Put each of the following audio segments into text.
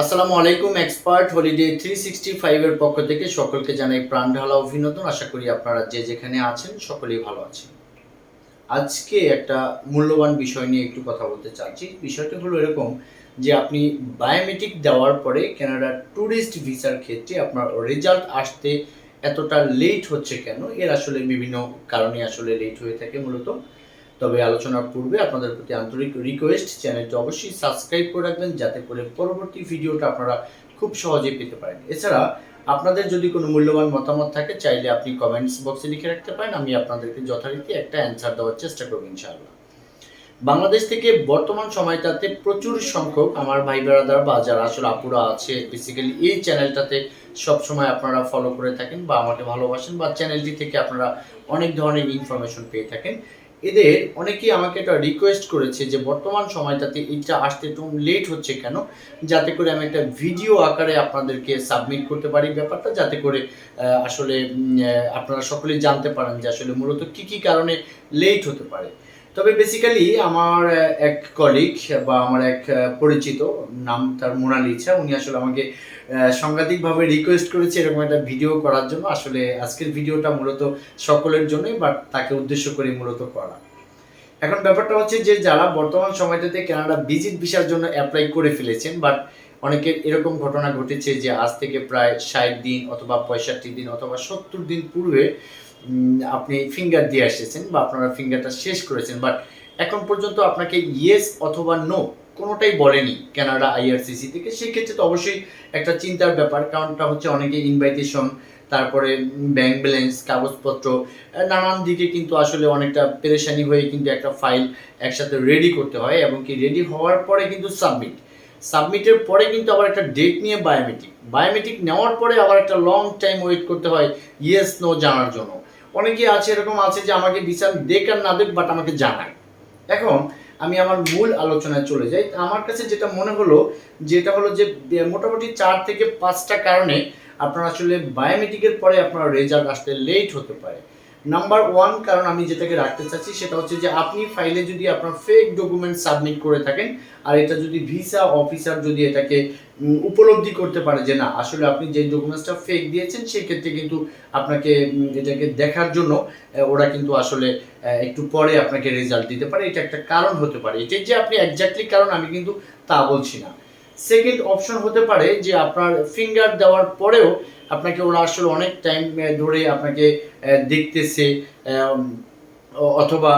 আসসালামু আলাইকুম, expert holiday three sixty ফাইভের পক্ষ থেকে সকলকে জানাই প্রাণ ঢালা অভিনন্দন। আশা করি আপনারা যে যেখানে আছেন সকলেই ভালো আছেন। আজকে একটা মূল্যবান বিষয় নিয়ে একটু কথা বলতে চাচ্ছি। বিষয়টা হলো এরকম যে আপনি বায়োমেট্রিক দেওয়ার পরে কানাডার ট্যুরিস্ট ভিসার ক্ষেত্রে আপনার রেজাল্ট আসতে এতটা লেট হচ্ছে কেন? এর আসলে বিভিন্ন কারণে আসলে লেট হয়ে থাকে মূলত। তবে আলোচনার পূর্বে আপনাদের প্রতি আন্তরিক রিকোয়েস্ট চ্যানেলটি অবশ্যই সাবস্ক্রাইব করে রাখবেন যাতে করে পরবর্তী ভিডিওটা আপনারা খুব সহজেই পেতে পারেন। এছাড়া আপনাদের যদি কোনো মূল্যবান মতামত থাকে, চাইলে আপনি কমেন্টস বক্সে লিখে রাখতে পারেন। আমি আপনাদেরকে যথারীতি একটা অ্যান্সার দেওয়ার চেষ্টা করব ইনশাআল্লাহ। বাংলাদেশ থেকে বর্তমান সময়টাতে প্রচুর সংখ্যক আমার ভাই বেড়াদার বা যারা আসলে আপুরা আছে বেসিক্যালি এই চ্যানেলটাতে সবসময় আপনারা ফলো করে থাকেন বা আমাকে ভালোবাসেন বা চ্যানেলটি থেকে আপনারা অনেক ধরনের ইনফরমেশন পেয়ে থাকেন। এদের অনেকেই আমাকে একটা রিকোয়েস্ট করেছে যে বর্তমান সময়টাতে এটা আসতে একটু লেট হচ্ছে কেন? যাতে করে আমি একটা ভিডিও আকারে আপনাদেরকে সাবমিট করতে পারি ব্যাপারটা, যাতে করে আসলে আপনারা সকলেই জানতে পারেন যে আসলে মূলত কি কি কারণে লেট হতে পারে। তবে বেসিক্যালি আমার এক কলিগ বা আমার এক পরিচিত, নাম তার মোনালিসা উনি আসলে আমাকে সাংঘাতিকভাবে রিকোয়েস্ট করেছে এরকম একটা ভিডিও করার জন্য। আসলে আজকের ভিডিওটা মূলত সকলের জন্যই বাট তাকে উদ্দেশ্য করে মূলত করা। এখন ব্যাপারটা হচ্ছে যে, যারা বর্তমান সময়টাতে কানাডা ভিজিট ভিসার জন্য অ্যাপ্লাই করে ফেলেছেন বাট অনেকের এরকম ঘটনা ঘটেছে যে, আজ থেকে প্রায় ষাট দিন অথবা পঁয়ষট্টি দিন অথবা সত্তর দিন পূর্বে আপনি ফিঙ্গার দিয়ে এসেছেন বা আপনারা ফিঙ্গারটা শেষ করেছেন বাট এখন পর্যন্ত আপনাকে ইয়েস অথবা নো কোনোটাই বলেনি কানাডা আইআরসিসি থেকে, সেক্ষেত্রে তো অবশ্যই একটা চিন্তার ব্যাপার, কারণটা হচ্ছে অনেকে ইনভাইটেশন তারপরে ব্যাংক ব্যালেন্স কাগজপত্র নানান দিকে কিন্তু আসলে অনেকটা পেরেশানি হয়ে কিন্তু একটা ফাইল একসাথে রেডি করতে হয় এবং কি রেডি হওয়ার পরে কিন্তু সাবমিট সাবমিটের পরে কিন্তু আবার একটা ডেট নিয়ে বায়োমেট্রিক বায়োমেট্রিক নেওয়ার পরে আবার একটা লং টাইম ওয়েট করতে হয় ইয়েস নো জানার জন্য। অনেকেই আছে, এরকম আছে যে আমাকে বিচার দেখ আর না দেখ বাট আমাকে জানায়। এখন আমি আমার মূল আলোচনায় চলে যাই। আমার কাছে যেটা মনে হলো, যেটা হলো যে মোটামুটি চার থেকে পাঁচটা কারণে আপনার আসলে বায়োমেট্রিকের পরে আপনার রেজাল্ট আসতে লেট হতে পারে। নাম্বার ওয়ান কারণ আমি যেটাকে রাখতে চাচ্ছি সেটা হচ্ছে যে আপনি ফাইলে যদি আপনার ফেক ডকুমেন্ট সাবমিট করে থাকেন, আর এটা যদি ভিসা অফিসার যদি এটাকে উপলব্ধি করতে পারে যে না, আসলে আপনি যে ডকুমেন্টসটা ফেক দিয়েছেন সেক্ষেত্রে কিন্তু আপনাকে এটাকে দেখার জন্য ওরা কিন্তু আসলে একটু পরে আপনাকে রেজাল্ট দিতে পারে। এটা একটা কারণ হতে পারে। এটাই যে আপনি একজাক্টলি কারণ, আমি কিন্তু তা বলছি না। সেকেন্ড অপশন হতে পারে যে আপনার ফিঙ্গার দেওয়ার পরেও আপনাকে ওরা আসলে অনেক টাইম ধরে আপনাকে দেখতেছে অথবা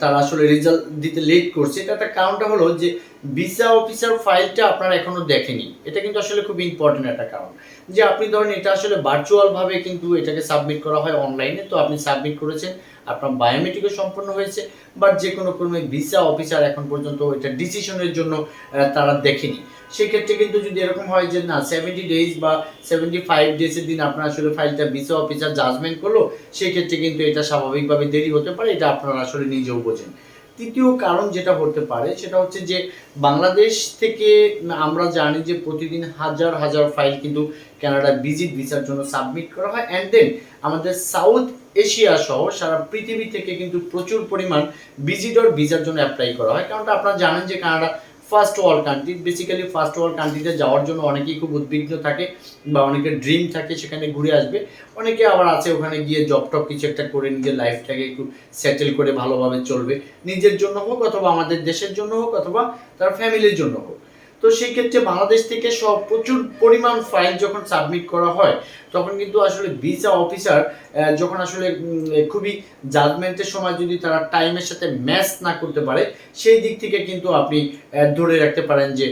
তারা আসলে রেজাল্ট দিতে লেট করছে। এটা একটা কারণটা হলো যে ভিসা অফিসার ফাইলটা আপনারা এখনও দেখেনি। এটা কিন্তু আসলে খুব ইম্পর্টেন্ট একটা কারণ। যে আপনি ধরেন এটা আসলে ভার্চুয়ালভাবে কিন্তু এটাকে সাবমিট করা হয় অনলাইনে তো আপনি সাবমিট করেছেন, আপনার বায়োমেট্রিকও সম্পন্ন হয়েছে বাট যে কোনো ক্রমে ভিসা অফিসার এখন পর্যন্ত এটা ডিসিশনের জন্য তারা দেখেনি। সেক্ষেত্রে কিন্তু যদি এরকম হয় যে না সেভেন্টি ডেজ বা সেভেন্টি ফাইভ ডেজের দিন আপনার আসলে ফাইলটা ভিসা অফিসার জাজমেন্ট করল, সেক্ষেত্রে কিন্তু এটা স্বাভাবিকভাবে দেরি হতে পারে, এটা আপনারা আসলে নিজেও বোঝেন। তৃতীয় কারণ যেটা হতে পারে, সেটা হচ্ছে যে বাংলাদেশ থেকে আমরা জানি যে প্রতিদিন হাজার হাজার ফাইল কিন্তু কানাডা ভিজিট ভিসার জন্য সাবমিট করা হয় অ্যান্ড দেন আমাদের সাউথ এশিয়া সহ সারা পৃথিবী থেকে কিন্তু প্রচুর পরিমাণ ভিজিটর ভিসার জন্য অ্যাপ্লাই করা হয়। কারণটা আপনারা জানেন যে Canada first world country basically first world কান্ট্রিতে যাওয়ার জন্য অনেকেই খুব উদ্বিগ্ন থাকে বা অনেকের ড্রিম থাকে, সেখানে ঘুরে আসবে। অনেকে আবার আছে ওখানে গিয়ে জব টপ কিছু একটা করে নিজের লাইফটাকে একটু সেটেল করে ভালোভাবে চলবে। নিজের জন্য হোক অথবা আমাদের দেশের জন্য হোক অথবা তার ফ্যামিলির জন্য হোক। তো সেই ক্ষেত্রে বাংলাদেশ থেকে সব প্রচুর পরিমাণ ফাইল যখন সাবমিট করা হয় তখন কিন্তু আসলে ভিসা অফিসার যখন আসলে খুবই জাজমেন্টের সময় যদি তারা টাইমের সাথে ম্যাচ না করতে পারে, সেই দিক থেকে কিন্তু আপনি ধরে রাখতে পারেন যে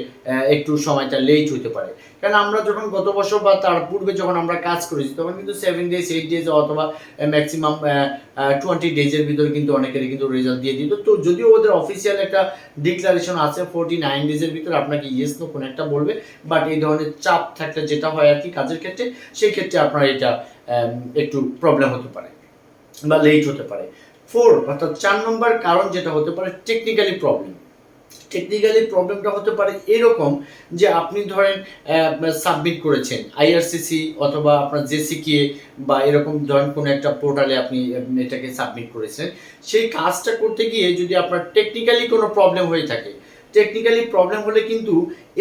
একটু সময়টা লেট হতে পারে। কারণ আমরা যখন গত বছর বা তার পূর্বে যখন আমরা কাজ করেছি, তখন কিন্তু সেভেন ডেজ এইট ডেজ অথবা ম্যাক্সিমাম টোয়েন্টি ডেজের ভিতরে কিন্তু অনেকেরই কিন্তু রেজাল্ট দিয়ে দিত। তো যদিও ওদের অফিসিয়াল একটা ডিক্লারেশন আছে ফোরটি নাইন ডেজের ভিতরে আপনাকে ইয়েস নো কোনো একটা বলবে বাট এই ধরনের চাপ থাকলে যেটা হয় আর কি কাজের ক্ষেত্রে, সেই ক্ষেত্রে আপনার এটা একটু প্রবলেম হতে পারে বা লেট হতে পারে। ফোর অর্থাৎ চার নম্বর কারণ যেটা হতে পারে টেকনিক্যালি প্রবলেম টেকনিক্যালি প্রবলেমটা হতে পারে এরকম যে আপনি ধরেন সাবমিট করেছেন আইআরসিসি অথবা আপনার জেসিকে বা এরকম ধরেন কোনো একটা পোর্টালে আপনি এটাকে সাবমিট করেছেন। সেই কাজটা করতে গিয়ে যদি আপনার টেকনিক্যালি কোনো প্রবলেম হয়ে থাকে টেকনিক্যালি প্রবলেম হলে কিন্তু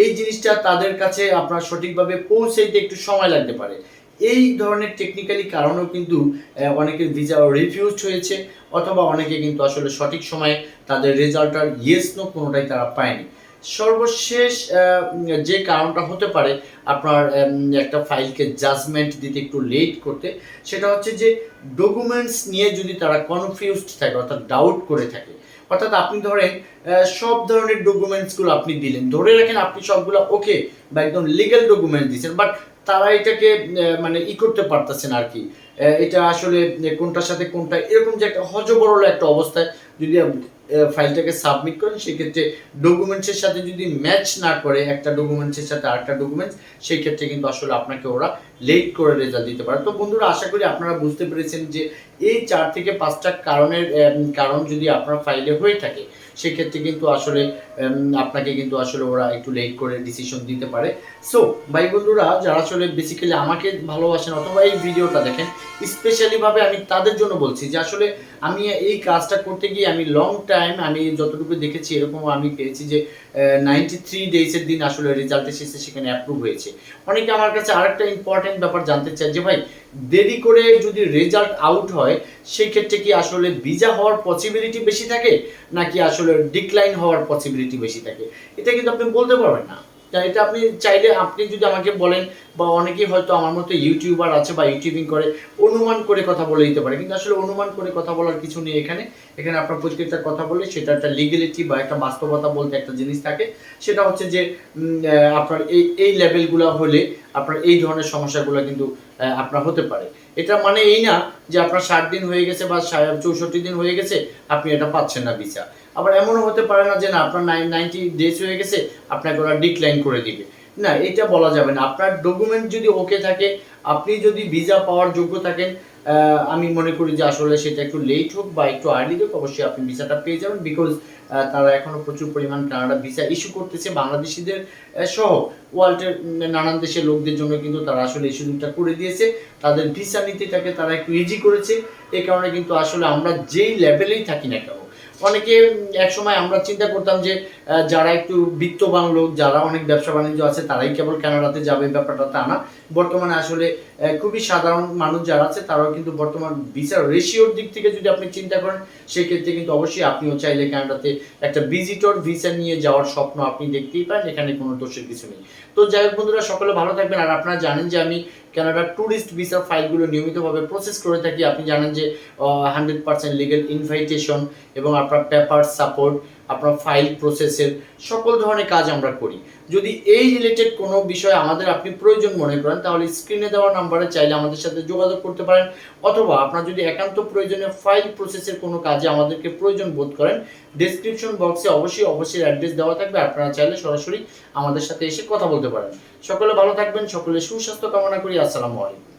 এই জিনিসটা তাদের কাছে আপনার সঠিকভাবে পৌঁছাইতে একটু সময় লাগতে পারে। এই ধরনের টেকনিক্যালি কারণেও কিন্তু অনেকের ভিসা রিফিউজড হয়েছে, অথবা অনেকে কিন্তু আসলে সঠিক সময়ে তাদের রেজাল্টটার ইয়েস নো কোনোটাই তারা পায়নি। সর্বশেষ যে কারণটা হতে পারে আপনার একটা ফাইলকে জাজমেন্ট দিতে একটু লেট করতে, সেটা হচ্ছে যে ডকুমেন্টস নিয়ে যদি তারা কনফিউজড থাকে, অর্থাৎ ডাউট করে থাকে, অর্থাৎ আপনি ধরেন সব ধরনের ডকুমেন্টসগুলো আপনি দিলেন, ধরে রাখেন আপনি সবগুলো ওকে বা একদম লিগ্যাল ডকুমেন্ট দিচ্ছেন বাট তারা এটাকে মানে ই করতে পারতেছেন আর কি এটা আসলে কোনটার সাথে কোনটা, এরকম যে একটা হজবরল একটা অবস্থায় যদি ফাইলটাকে সাবমিট করেন, সেক্ষেত্রে ডকুমেন্টসের সাথে যদি ম্যাচ না করে একটা ডকুমেন্টসের সাথে আরেকটা ডকুমেন্টস, সেই ক্ষেত্রে কিন্তু আসলে আপনাকে ওরা লেট করে রেজাল্ট দিতে পারে। তো বন্ধুরা, আশা করি আপনারা বুঝতে পেরেছেন যে এই চার থেকে পাঁচটা কারণের কারণ যদি আপনার ফাইলে হয়ে থাকে সেক্ষেত্রে কিন্তু আসলে আপনাকে কিন্তু আসলে ওরা একটু লেট করে ডিসিশন দিতে পারে। সো ভাই বন্ধুরা, যারা আসলে বেসিক্যালি আমাকে ভালোবাসেন অথবা এই ভিডিওটা দেখেন স্পেশালিভাবে আমি তাদের জন্য বলছি যে আসলে আমি এই কাজটা করতে গিয়ে আমি লং টাইম আমি যতটুকু দেখেছি এরকম আমি পেয়েছি যে নাইনটি থ্রি ডেজের দিন আসলে রেজাল্ট এসেছে সেখানে অ্যাপ্রুভ হয়েছে। অনেকে আমার কাছে আরেকটা ইম্পর্টেন্ট ব্যাপার জানতে চায় যে, ভাই, দেরি করে যদি রেজাল্ট আউট হয় সেই ক্ষেত্রে কি আসলে ভিজা হওয়ার পসিবিলিটি বেশি থাকে? নাকি আসলে ডিক্লাইন হওয়ার পসিবিলিটি বেশি থাকে? এটা কিন্তু আপনি বলতে পারবেন না। তা এটা আপনি চাইলে আপনি যদি আমাকে বলেন, বা অনেকেই হয়তো আমার মতো ইউটিউবার আছে বা ইউটিউবিং করে, অনুমান করে কথা বলে দিতে পারে। কিন্তু আসলে অনুমান করে কথা বলার কিছু নেই এখানে। এখানে আপনার প্রত্যেকটা কথা বলে সেটা একটা লিগেলিটি বা একটা বাস্তবতা বলতে একটা জিনিস থাকে। সেটা হচ্ছে যে আপনার এই এই লেভেলগুলো হলে আপনার এই ধরনের সমস্যাগুলো কিন্তু আপনার হতে পারে। এটা মানে এই না যে আপনার ষাট দিন হয়ে গেছে বা চৌষট্টি দিন হয়ে গেছে, আপনি এটা পাচ্ছেন না ভিসা। আবার এমনও হতে পারে না যে না, আপনার নাইন নাইনটি ডেজ হয়ে গেছে, আপনাকে ওরা ডিক্লাইন করে দিবে। না, এটা বলা যাবে না। আপনার ডকুমেন্ট যদি ওকে থাকে, আপনি যদি ভিসা পাওয়ার যোগ্য থাকেন আমি মনে করি যে আসলে সেটা একটু লেট হোক বা একটু আর্লি হোক, অবশ্যই আপনি ভিসাটা পেয়ে যাবেন বিকজ তারা এখনও প্রচুর পরিমাণ কানাডা ভিসা ইস্যু করতেছে, বাংলাদেশিদের সহ ওয়ার্ল্ডের নানান দেশের লোকদের জন্য কিন্তু তারা আসলে এই সুযোগটা করে দিয়েছে। তাদের ভিসা নীতিটাকে তারা একটু ইজি করেছে। এই কারণে কিন্তু আসলে আমরা যেই লেভেলেই থাকি না কেন অনেকে এক সময় আমরা চিন্তা করতাম যে যারা একটু বিত্তবান লোক, যারা অনেক ব্যবসা বাণিজ্য আছে, তারাই কেবল কানাডাতে যাবে, ব্যাপারটা তা না। বর্তমানে আসলে খুবই সাধারণ মানুষ যারা আছে, তারাও কিন্তু বর্তমান ভিসার রেশিওর দিক থেকে যদি আপনি চিন্তা করেন, সেক্ষেত্রে কিন্তু অবশ্যই আপনিও চাইলে কানাডাতে একটা ভিজিটর ভিসা নিয়ে যাওয়ার স্বপ্ন আপনি দেখতেই পারেন এখানে কোনো দোষের কিছু নেই। তো যাই হোক বন্ধুরা, সকলে ভালো থাকবেন, আর আপনারা জানেন যে আমি কানাডার ট্যুরিস্ট ভিসা ফাইলগুলো নিয়মিতভাবে প্রসেস করে থাকি। আপনি জানেন যে হান্ড্রেড পার্সেন্ট লিগেল ইনভাইটেশন এবং আপনার পেপার সাপোর্ট আপনার ফাইল প্রসেসের সকল ধরনের কাজ আমরা করি। যদি এই রিলেটেড কোনো বিষয় আমাদের আপনি প্রয়োজন মনে করেন, তাহলে স্ক্রিনে দেওয়া নাম্বারে চাইলে আমাদের সাথে যোগাযোগ করতে পারেন। অথবা আপনার যদি একান্ত প্রয়োজনে ফাইল প্রসেসের কোনো কাজে আমাদেরকে প্রয়োজন বোধ করেন ডেসক্রিপশন বক্সে অবশ্যই অবশ্যই অ্যাড্রেস দেওয়া থাকবে। আপনারা চাইলে সরাসরি আমাদের সাথে এসে কথা বলতে পারেন। সকলে ভালো থাকবেন, সকলে সুস্বাস্থ্য কামনা করি। আসসালামু আলাইকুম।